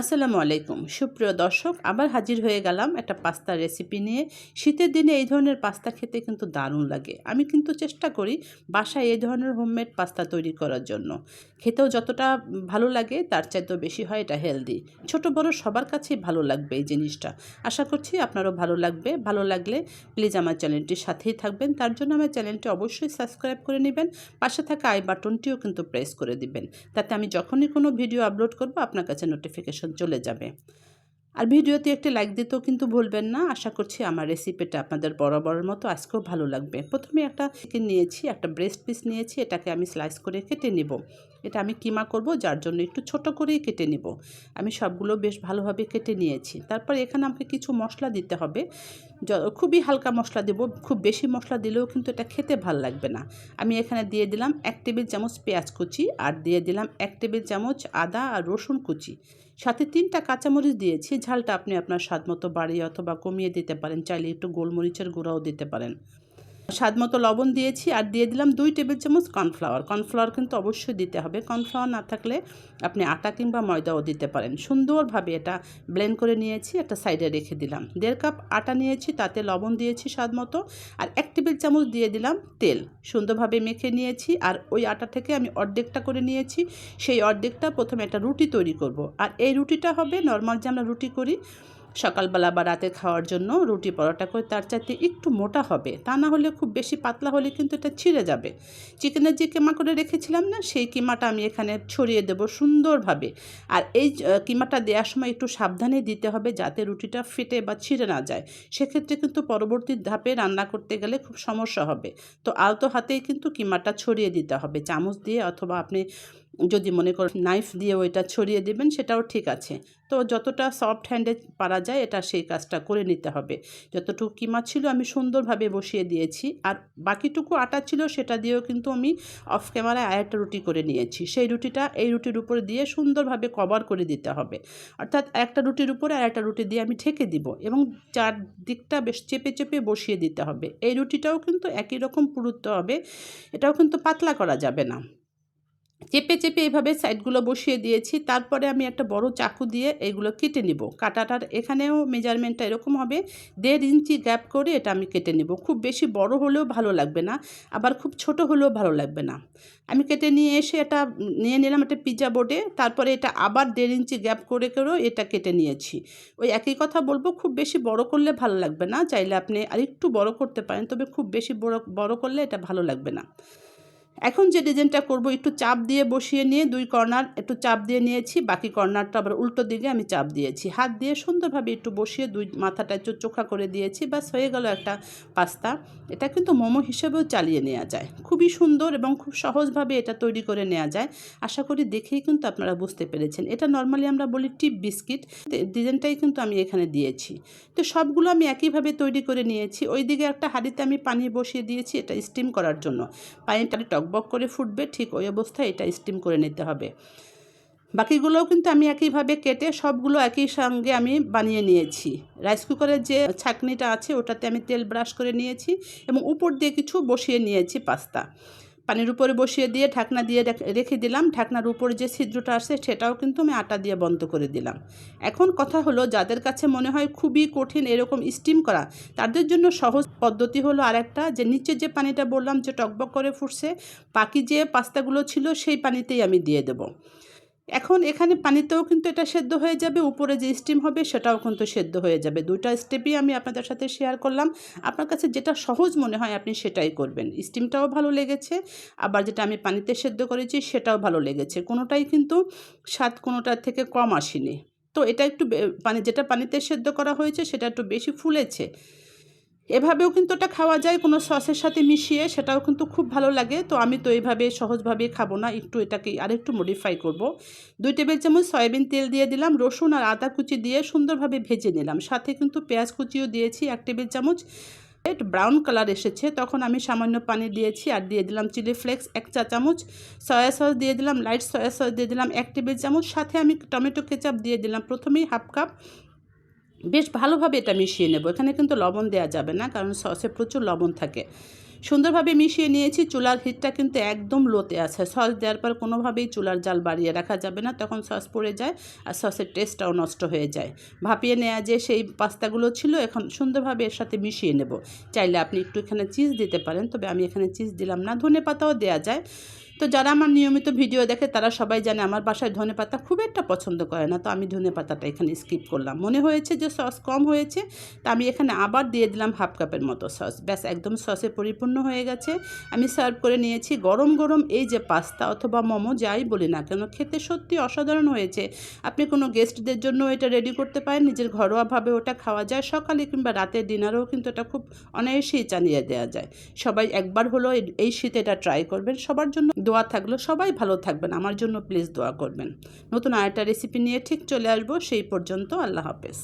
আসসালামু আলাইকুম। সুপ্রিয় দর্শক, আবার হাজির হয়ে গেলাম একটা পাস্তার রেসিপি নিয়ে। শীতের দিনে এই ধরনের পাস্তা খেতে কিন্তু দারুণ লাগে। আমি কিন্তু চেষ্টা করি বাসায় এই ধরনের হোমমেড পাস্তা তৈরি করার জন্য। খেতেও যতটা ভালো লাগে, তার চাইতেও বেশি হয় এটা হেলদি। ছোট, বড় সবার কাছেই ভালো লাগবে এই জিনিসটা। আশা করছি আপনারও ভালো লাগবে। ভালো লাগলে প্লিজ আমার চ্যানেলটির সাথেই থাকবেন। তার জন্য আমার চ্যানেলটি অবশ্যই সাবস্ক্রাইব করে নেবেন। পাশে থাকা আই বাটনটিও কিন্তু প্রেস করে দিবেন। তাতে আমি যখনই কোনো ভিডিও আপলোড করব, আপনার কাছে নোটিফিকেশন চলে যাবে। আর ভিডিওতে একটি লাইক দিতেও কিন্তু ভুলবেন না। আশা করছি আমার রেসিপিটা আপনাদের বরাবরের মতো আজকেও ভালো লাগবে। প্রথমে একটা চিকেন নিয়েছি, একটা ব্রেস্ট পিস নিয়েছি, এটাকে আমি স্লাইস করে কেটে নিব। এটা আমি কিমা করব? যার জন্য একটু ছোট করেই কেটে নিব। আমি সবগুলো বেশ ভালোভাবে কেটে নিয়েছি। তারপর এখানে আমাকে কিছু মশলা দিতে হবে। খুবই হালকা মশলা দেব। খুব বেশি মশলা দিলেও কিন্তু এটা খেতে ভালো লাগবে না। আমি এখানে দিয়ে দিলাম এক টেবিল চামচ পেঁয়াজ কুচি আর দিয়ে দিলাম এক টেবিল চামচ আদা আর রসুন কুচি। সাথে তিনটা কাঁচামরিচ দিয়েছি। ঝালটা আপনি আপনার স্বাদ মতো বাড়িয়ে অথবা কমিয়ে দিতে পারেন। চাইলে একটু গোলমরিচের গুঁড়াও দিতে পারেন। স্বাদ মতো লবণ দিয়েছি আর দিয়ে দিলাম দুই টেবিল চামচ কর্নফ্লাওয়ার। কর্নফ্লাওয়ার কিন্তু অবশ্যই দিতে হবে। কর্নফ্লাওয়ার না থাকলে আপনি আটা কিংবা ময়দাও দিতে পারেন। সুন্দরভাবে এটা ব্লেন্ড করে নিয়েছি, একটা সাইডে রেখে দিলাম। দেড় কাপ আটা নিয়েছি, তাতে লবণ দিয়েছি স্বাদ মতো আর এক টেবিল চামচ দিয়ে দিলাম তেল। সুন্দরভাবে মেখে নিয়েছি আর ওই আটা থেকে আমি অর্ধেকটা করে নিয়েছি। সেই অর্ধেকটা প্রথমে একটা রুটি তৈরি করব। আর এই রুটিটা হবে নর্মাল যে আমরা রুটি করি সকালবেলা বা রাতে খাওয়ার জন্য রুটি পরোটা করে তার চাইতে একটু মোটা হবে। তা না হলে খুব বেশি পাতলা হলে কিন্তু এটা ছিঁড়ে যাবে। চিকেনের যে কিমা করে রেখেছিলাম না, সেই কিমাটা আমি এখানে ছড়িয়ে দেব সুন্দরভাবে। আর এই কিমাটা দেওয়ার সময় একটু সাবধানে দিতে হবে যাতে রুটিটা ফেটে বা ছিঁড়ে না যায়। সেক্ষেত্রে কিন্তু পরবর্তী ধাপে রান্না করতে গেলে খুব সমস্যা হবে। তো আলতো হাতেই কিন্তু কিমাটা ছড়িয়ে দিতে হবে। চামচ দিয়ে অথবা আপনি যদি মনে করেন নাইফ দিয়ে ওইটা ছড়িয়ে দেবেন, সেটাও ঠিক আছে। তো যতটা সফট হ্যান্ডে পারা যায়, এটা সেই কাজটা করে নিতে হবে। যতটুকু কিমা ছিল আমি সুন্দরভাবে বসিয়ে দিয়েছি। আর বাকিটুকু আটা ছিল, সেটা দিয়েও কিন্তু আমি অফ ক্যামেরায় আরেকটা রুটি করে নিয়েছি। সেই রুটিটা, এই রুটির উপরে দিয়ে সুন্দরভাবে কভার করে দিতে হবে। অর্থাৎ একটা রুটির উপরে আরেকটা রুটি দিয়ে আমি ঠেকে দিব এবং চার দিকটা বেশ চেপে চেপে বসিয়ে দিতে হবে। এই রুটিটাও কিন্তু একই রকম পুরুত্ব হবে, এটাও কিন্তু পাতলা করা যাবে না। চেপে চেপে এইভাবে সাইডগুলো বসিয়ে দিয়েছি। তারপরে আমি একটা বড় চাকু দিয়ে এগুলো কেটে নিব। কাটাটার এখানেও মেজারমেন্টটা এরকম হবে। দেড় ইঞ্চি গ্যাপ করে এটা আমি কেটে নিব। খুব বেশি বড় হলেও ভালো লাগবে না, আবার খুব ছোট হলেও ভালো লাগবে না। আমি কেটে নিয়ে এসে এটা নিয়ে নিলাম একটা পিজা বোর্ডে। তারপরে এটা আবার দেড় ইঞ্চি গ্যাপ করে করেও এটা কেটে নিয়েছি। ওই একই কথা বলব, খুব বেশি বড় করলে ভালো লাগবে না। চাইলে আপনি আরেকটু বড় করতে পারেন, তবে খুব বেশি বড় বড় করলে এটা ভালো লাগবে না। এখন যে ডিজাইনটা করব, একটু চাপ দিয়ে বসিয়ে নিয়ে দুই কর্নার একটু চাপ দিয়ে নিয়েছি, বাকি কর্নারটা আবার উল্টো দিকে আমি চাপ দিয়েছি। হাত দিয়ে সুন্দরভাবে একটু বসিয়ে দুই মাথাটা একটু চোখা করে দিয়েছি বাস হয়ে গেল একটা পাস্তা। এটা কিন্তু মোমো হিসেবেও চালিয়ে নেওয়া যায়। খুবই সুন্দর এবং খুব সহজভাবে এটা তৈরি করে নেওয়া যায়। আশা করি দেখেই কিন্তু আপনারা বুঝতে পেরেছেন। এটা নর্মালি আমরা বলি টিপ বিস্কিট। ডিজাইনটাই কিন্তু আমি এখানে দিয়েছি। তো সবগুলো আমি একইভাবে তৈরি করে নিয়েছি। ওই দিকে একটা হাঁড়িতে আমি পানি বসিয়ে দিয়েছি এটা স্টিম করার জন্য। পানিটা টক বক করে ফুটবে, ঠিক ওই অবস্থায় এটা স্টিম করে নিতে হবে। বাকিগুলোও কিন্তু আমি একইভাবে কেটে সবগুলো একই সঙ্গে আমি বানিয়ে নিয়েছি। রাইস কুকারের যে ছাঁকনিটা আছে, ওটাতে আমি তেল ব্রাশ করে নিয়েছি এবং উপর দিয়ে কিছু বসিয়ে নিয়েছি পাস্তা। পানির উপরে বসিয়ে দিয়ে ঢাকনা দিয়ে রেখে দিলাম। ঢাকনার উপরে যে ছিদ্রটা আসে সেটাও কিন্তু আমি আটা দিয়ে বন্ধ করে দিলাম। এখন কথা হলো, যাদের কাছে মনে হয় খুবই কঠিন এরকম স্টিম করা, তাদের জন্য সহজ পদ্ধতি হলো আরেকটা, যে নিচে যে পানিটা বললাম যে টকবক করে ফুটছে, বাকি যে পাস্তাগুলো ছিল সেই পানিতেই আমি দিয়ে দেবো। এখন এখানে পানিতেও কিন্তু এটা সেদ্ধ হয়ে যাবে, উপরে যে স্টিম হবে সেটাও কিন্তু সেদ্ধ হয়ে যাবে। দুইটা স্টেপই আমি আপনাদের সাথে শেয়ার করলাম। আপনার কাছে যেটা সহজ মনে হয় আপনি সেটাই করবেন। স্টিমটাও ভালো লেগেছে, আবার যেটা আমি পানিতে সেদ্ধ করেছি সেটাও ভালো লেগেছে। কোনোটাই কিন্তু স্বাদ কোনোটার থেকে কম আসেনি। তো এটা একটু পানি যেটা পানিতে সেদ্ধ করা হয়েছে সেটা একটু বেশি ফুলেছে। এভাবেও কিন্তু এটা খাওয়া যায়, কোনো সসের সাথে মিশিয়ে সেটাও কিন্তু খুব ভালো লাগে। তো আমি তো এইভাবে সহজভাবে খাব না, একটু এটাকে আরেকটু মডিফাই করব। দুই টেবিল চামচ সয়াবিন তেল দিয়ে দিলাম, রসুন আর আদা কুচি দিয়ে সুন্দরভাবে ভেজে নিলাম। সাথে কিন্তু পেঁয়াজ কুচিও দিয়েছি, এক টেবিল চামচ একটু ব্রাউন কালার এসেছে। তখন আমি সামান্য পানি দিয়েছি আর দিয়ে দিলাম চিলি ফ্লেক্স এক চা চামচ সয়া সস দিয়ে দিলাম লাইট সয়া সস দিয়ে দিলাম, এক টেবিল চামচ। সাথে আমি টমেটো কেচাপ দিয়ে দিলাম, প্রথমেই হাফ কাপ বেশ ভালোভাবে এটা মিশিয়ে নেব। এখানে কিন্তু লবণ দেওয়া যাবে না, কারণ সসে প্রচুর লবণ থাকে। সুন্দরভাবে মিশিয়ে নিয়েছি, চুলার হিটটা কিন্তু একদম লোতে আছে। সস দেওয়ার পর কোনোভাবেই চুলার জাল বাড়িয়ে রাখা যাবে না, তখন সস পড়ে যায় আর সসের টেস্টটাও নষ্ট হয়ে যায়। ভাপিয়ে নেওয়া যে সেই পাস্তাগুলো ছিল, এখন সুন্দরভাবে এর সাথে মিশিয়ে নেব। চাইলে আপনি একটু এখানে চিজ দিতে পারেন, তবে আমি এখানে চিজ দিলাম না। ধনে পাতাও দেওয়া যায়। তো যারা আমার নিয়মিত ভিডিও দেখে তারা সবাই জানে আমার বাসায় ধনে পাতা খুব একটা পছন্দ করে না। তো আমি ধনে পাতাটা এখানে স্কিপ করলাম। মনে হয়েছে যে সস কম হয়েছে, তা আমি এখানে আবার দিয়ে দিলাম হাফ কাপের মতো সস ব্যাস, একদম সসে পরিপূর্ণ হয়ে গেছে। আমি সার্ভ করে নিয়েছি গরম গরম এই যে পাস্তা অথবা মোমো যাই বলি না কেন, খেতে সত্যি অসাধারণ হয়েছে। আপনি কোনো গেস্টদের জন্য এটা রেডি করতে পারেন, নিজের ঘরোয়াভাবে ওটা খাওয়া যায়। সকালে কিংবা রাতের ডিনারেও কিন্তু এটা খুব অনায়াসেই চালিয়ে দেওয়া যায়। সবাই একবার হলো এই- এই শীতে এটা ট্রাই করবেন। সবার জন্য দোয়া থাকল, সবাই ভালো থাকবেন। আমার জন্য প্লিজ দোয়া করবেন। নতুন আরেকটা রেসিপি নিয়ে ঠিক চলে আসব, সেই পর্যন্ত আল্লাহ হাফেজ।